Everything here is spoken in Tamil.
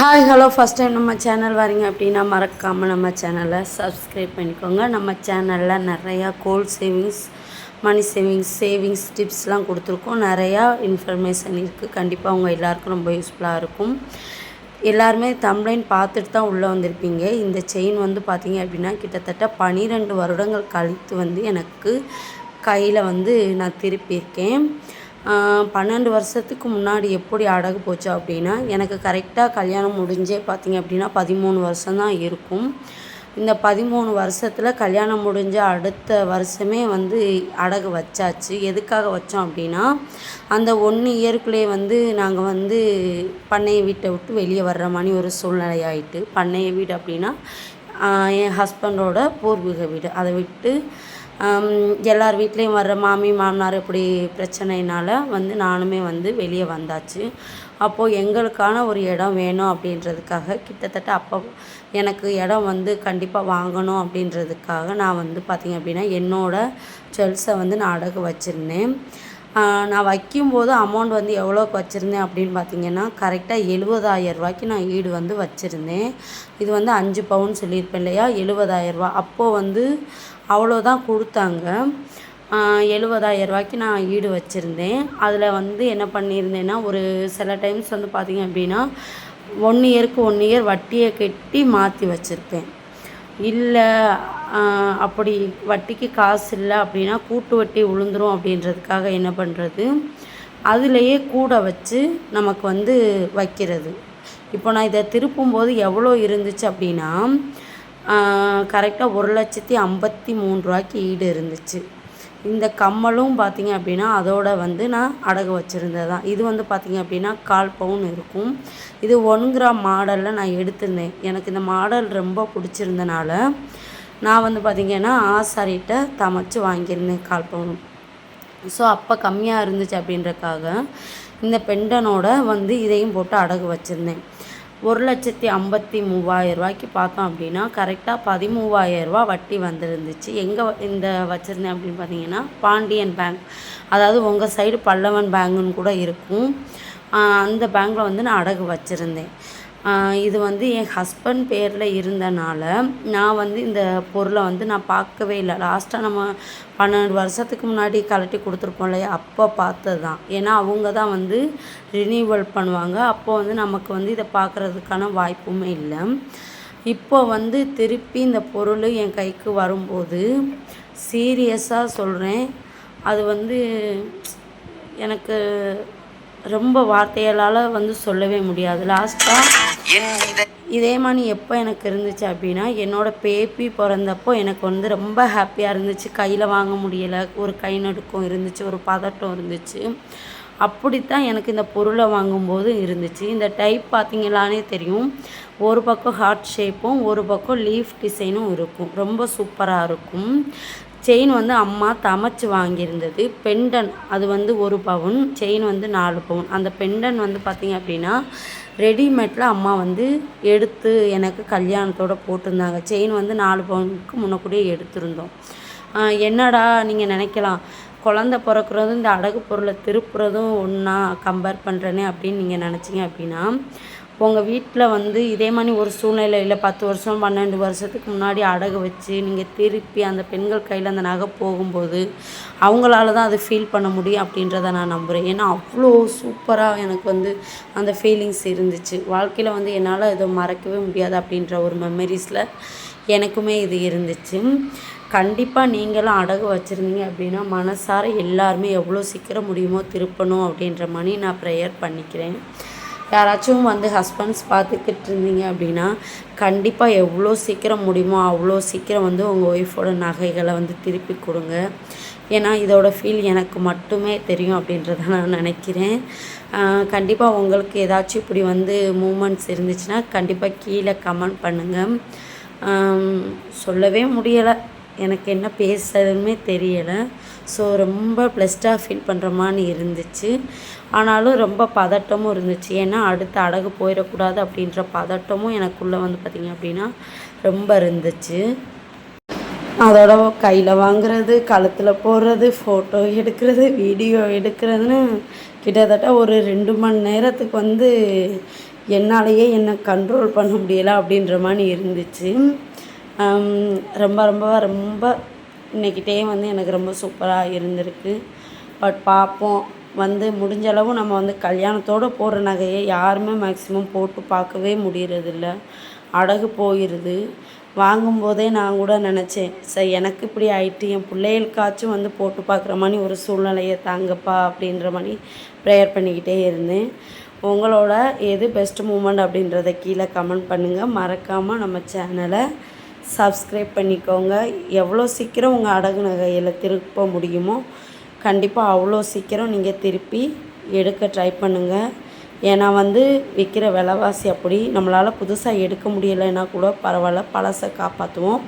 ஹாய் ஹலோ ஃபஸ்ட் டைம் நம்ம சேனல் வரீங்க அப்படின்னா மறக்காமல் நம்ம சேனலை சப்ஸ்கிரைப் பண்ணிக்கோங்க. நம்ம சேனலில் நிறையா gold savings money savings savings டிப்ஸ்லாம் கொடுத்துருக்கோம். நிறையா இன்ஃபர்மேஷன் இருக்குது கண்டிப்பாக அவங்க எல்லாருக்கும் ரொம்ப யூஸ்ஃபுல்லாக இருக்கும். எல்லாருமே தம்ப்ளைன் பார்த்துட்டு தான் உள்ளே வந்திருப்பீங்க. இந்த செயின் வந்து பார்த்தீங்க அப்படின்னா கிட்டத்தட்ட பனிரெண்டு வருடங்கள் கழித்து வந்து எனக்கு கையில் வந்து நான் திருப்பியிருக்கேன் பன்னெண்டு வருஷத்துக்கு முன்னாடி எப்படி அடகு போச்சு அப்படின்னா எனக்கு கரெக்டாக கல்யாணம் முடிஞ்சே பார்த்தீங்க அப்படின்னா பதிமூணு வருஷம்தான் இருக்கும். இந்த பதிமூணு வருஷத்தில் கல்யாணம் முடிஞ்ச அடுத்த வருஷமே வந்து அடகு வச்சாச்சு. எதுக்காக வச்சோம் அப்படின்னா அந்த ஒன்று இயர்க்குள்ளே வந்து நாங்கள் வந்து பண்ணைய வீட்டை விட்டு வெளியே வர்ற மாதிரி ஒரு சூழ்நிலை ஆயிட்டு பண்ணைய வீடு அப்படின்னா என் ஹஸ்பண்டோட பூர்வீக வீடு. அதை விட்டு எல்லார் வீட்லேயும் வர்ற மாமி மாமனார் இப்படி பிரச்சனைனால வந்து நானுமே வந்து வெளியே வந்தாச்சு. அப்போது எங்களுக்கான ஒரு இடம் வேணும் அப்படின்றதுக்காக கிட்டத்தட்ட அப்போ எனக்கு இடம் வந்து கண்டிப்பாக வாங்கணும் அப்படின்றதுக்காக நான் வந்து பார்த்திங்க அப்படின்னா என்னோடய ஜுவல்ஸை வந்து நான் அடகு வச்சுருந்தேன். நான் வைக்கும்போது அமௌண்ட் வந்து எவ்வளோக்கு வச்சுருந்தேன் அப்படின்னு பார்த்தீங்கன்னா கரெக்டாக எழுபதாயிரம் ரூபாய்க்கு நான் ஈடு வந்து வச்சுருந்தேன். இது வந்து அஞ்சு பவுன் சொல்லியிருப்பேன் இல்லையா? எழுபதாயிரம் ரூபா அப்போது வந்து அவ்வளோதான் கொடுத்தாங்க. எழுபதாயிரம் ரூபாய்க்கு நான் ஈடு வச்சுருந்தேன். அதில் வந்து என்ன பண்ணியிருந்தேன்னா ஒரு சில டைம்ஸ் வந்து பார்த்திங்க அப்படின்னா ஒன் இயருக்கு ஒன் இயர் வட்டியை கட்டி மாற்றி வச்சுருப்பேன். இல்லை அப்படி வட்டிக்கு காசு இல்லை அப்படின்னா கூட்டு வட்டி விழுந்துரும் அப்படின்றதுக்காக என்ன பண்ணுறது அதுலேயே கூட வச்சு நமக்கு வந்து வைக்கிறது. இப்போ நான் இதை திருப்பும்போது எவ்வளோ இருந்துச்சு அப்படின்னா கரெக்டாக ஒரு லட்சத்தி ஐம்பத்தி மூணு ரூபாய்க்கு ஈடு இருந்துச்சு. இந்த கம்மலும் பார்த்தீங்க அப்படின்னா அதோட வந்து நான் அடகு வச்சுருந்தது தான். இது வந்து பார்த்தீங்க அப்படின்னா கால் பவுன் இருக்கும். இது ஒன் கிராம் மாடலில் நான் எடுத்திருந்தேன். எனக்கு இந்த மாடல் ரொம்ப பிடிச்சிருந்தனால நான் வந்து பார்த்திங்கன்னா ஆசாரிகிட்ட தமைச்சு வாங்கியிருந்தேன் கால் பவுன் ஸோ அப்போ கம்மியாக இருந்துச்சு அப்படின்றக்காக இந்த பெண்டனோட வந்து இதையும் போட்டு அடகு வச்சுருந்தேன். ஒரு லட்சத்தி ஐம்பத்தி மூவாயிரம் ரூபாய்க்கு பார்த்தோம் அப்படின்னா கரெக்டாக பதிமூவாயிரம் ரூபா வட்டி வந்திருந்துச்சு. எங்கே இந்த வச்சுருந்தேன் அப்படின்னு பார்த்தீங்கன்னா பாண்டியன் பேங்க் அதாவது உங்கள் சைடு பல்லவன் பேங்குன்னு கூட இருக்கும். அந்த பேங்க்கில் வந்து நான் அடகு வச்சுருந்தேன். இது வந்து என் ஹஸ்பண்ட் பேரில் இருந்தனால நான் வந்து இந்த பொருளை வந்து நான் பார்க்கவே இல்லை. லாஸ்ட்டாக நம்ம பன்னெண்டு வருஷத்துக்கு முன்னாடி கலட்டி கொடுத்துருப்போம் இல்லையா? அப்போ பார்த்தது தான் ஏன்னா அவங்க தான் வந்து ரினியூவல் பண்ணுவாங்க. அப்போ வந்து நமக்கு வந்து இதை பார்க்குறதுக்கான வாய்ப்புமே இல்லை. இப்போ வந்து திருப்பி இந்த பொருள் என் கைக்கு வரும்போது சீரியஸாக சொல்கிறேன் அது வந்து எனக்கு ரொம்ப வார்த்தைகளால் வந்து சொல்லவே முடியாது. லாஸ்ட்டாக இதே மாதிரி எப்போ எனக்கு இருந்துச்சு அப்படின்னா என்னோட பேபி பிறந்தப்போ எனக்கு வந்து ரொம்ப ஹாப்பியாக இருந்துச்சு. கையில் வாங்க முடியலை. ஒரு கை நடுக்கம் இருந்துச்சு ஒரு பதட்டம் இருந்துச்சு. அப்படித்தான் எனக்கு இந்த பொருளை வாங்கும்போது இருந்துச்சு. இந்த டைப் பார்த்தீங்களானே தெரியும். ஒரு பக்கம் ஹார்ட் ஷேப்பும் ஒரு பக்கம் லீஃப் டிசைனும் இருக்கும். ரொம்ப சூப்பராக இருக்கும். செயின் வந்து அம்மா தமைச்சு வாங்கியிருந்தது. பெண்டன் அது வந்து ஒரு பவுன் செயின் வந்து நாலு பவுன். அந்த பெண்டன் வந்து பார்த்திங்க அப்படின்னா ரெடிமேட்டில் அம்மா வந்து எடுத்து எனக்கு கல்யாணத்தோட போட்டிருந்தாங்க. செயின் வந்து நாலு பவுனுக்கு முன்னக்கூடியே எடுத்திருந்தோம். என்னடா நீங்கள் நினைக்கலாம்? குழந்த பிறக்கிறதும் இந்த அடகு பொருளை திருப்புறதும் ஒன்றா கம்பேர் பண்ணுறேனே அப்படின்னு நீங்கள் நினச்சிங்க அப்படின்னா உங்கள் வீட்டில் வந்து இதே மாதிரி ஒரு சூழ்நிலையில் இல்லை பத்து வருஷம் பன்னெண்டு வருஷத்துக்கு முன்னாடி அடகு வச்சு நீங்கள் திருப்பி அந்த பெண்கள் கையில் அந்த நகை போகும்போது அவங்களால தான் அதை ஃபீல் பண்ண முடியும் அப்படின்றத நான் நம்புகிறேன் ஏன்னா அவ்வளோ சூப்பராக எனக்கு வந்து அந்த ஃபீலிங்ஸ் இருந்துச்சு. வாழ்க்கையில் வந்து என்னால் இதை மறக்கவே முடியாது அப்படின்ற ஒரு மெமரிஸில் எனக்குமே இது இருந்துச்சு. கண்டிப்பாக நீங்களும் அடகு வச்சுருந்தீங்க அப்படின்னா மனசார எல்லாருமே எவ்வளோ சீக்கிரம் முடியுமோ திருப்பணும் அப்படின்ற மாதிரி நான் ப்ரேயர் பண்ணிக்கிறேன். யாராச்சும் வந்து ஹஸ்பண்ட்ஸ் பார்த்துக்கிட்டு இருந்தீங்க அப்படின்னா கண்டிப்பாக எவ்வளோ சீக்கிரம் முடியுமோ அவ்வளோ சீக்கிரம் வந்து உங்கள் ஒய்ஃபோட நகைகளை வந்து திருப்பி கொடுங்க. ஏன்னா இதோட ஃபீல் எனக்கு மட்டுமே தெரியும் அப்படின்றத நான் நினைக்கிறேன். கண்டிப்பாக உங்களுக்கு ஏதாச்சும் இப்படி வந்து மூமெண்ட்ஸ் இருந்துச்சுன்னா கண்டிப்பாக கீழே கமெண்ட் பண்ணுங்கள் சொல்லவே முடியலை. எனக்கு என்ன பேசுறதுமே தெரியலை. ஸோ ரொம்ப ப்ளஸ்டாக ஃபீல் பண்ணுற மாதிரி இருந்துச்சு. ஆனாலும் ரொம்ப பதட்டமும் இருந்துச்சு. ஏன்னா அடுத்த அடகு போயிடக்கூடாது அப்படின்ற பதட்டமும் எனக்குள்ளே வந்து பார்த்திங்க அப்படின்னா ரொம்ப இருந்துச்சு. அதோட கையில் வாங்குறது கழுத்தில் போடுறது ஃபோட்டோ எடுக்கிறது வீடியோ எடுக்கிறதுன்னு கிட்டத்தட்ட ஒரு ரெண்டு மணி நேரத்துக்கு வந்து என்னாலேயே என்னை கண்ட்ரோல் பண்ண முடியலை அப்படின்ற மாதிரி இருந்துச்சு. ரொம்ப ரொம்ப ரொம்ப இன்றைக்கி டே வந்து எனக்கு ரொம்ப சூப்பராக இருந்திருக்கு. பட் பார்ப்போம் வந்து முடிஞ்ச அளவு நம்ம வந்து கல்யாணத்தோடு போடுற நகையை யாருமே மேக்ஸிமம் போட்டு பார்க்கவே முடியறதில்ல. அடகு போயிடுது வாங்கும்போதே நான் கூட நினச்சேன் சரி எனக்கு இப்படி ஆயிட்டு என் பிள்ளைகளுக்காச்சும் வந்து போட்டு பார்க்குற மாதிரி ஒரு சூழ்நிலையை தாங்கப்பா அப்படின்ற மாதிரி ப்ரேயர் பண்ணிக்கிட்டே இருந்தேன். உங்களோட எது பெஸ்ட் மூமெண்ட் அப்படின்றத கீழே கமெண்ட் பண்ணுங்கள் மறக்காமல் நம்ம சேனலை சப்ஸ்கிரைப் பண்ணிக்கோங்க. எவ்வளோ சீக்கிரம் உங்கள் அடகு நகையில் திருப்ப முடியுமோ கண்டிப்பாக அவ்வளோ சீக்கிரம் நீங்கள் திருப்பி எடுக்க ட்ரை பண்ணுங்கள் ஏன்னா வந்து விற்கிற விலைவாசி அப்படி நம்மளால் புதுசாக எடுக்க முடியலைன்னா கூட பரவாயில்ல பழசை காப்பாற்றுவோம்